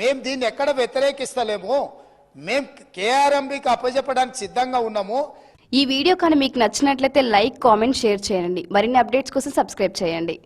మేము దీన్ని ఎక్కడ వ్యతిరేకిస్తలేము. మేము కేఆర్ఎంబికి అప్పజెప్పడానికి సిద్ధంగా ఉన్నాము. ఈ వీడియో కానీ మీకు నచ్చినట్లయితే లైక్ కామెంట్ షేర్ చేయండి. మరిన్ని అప్డేట్స్ కోసం సబ్స్క్రైబ్ చేయండి.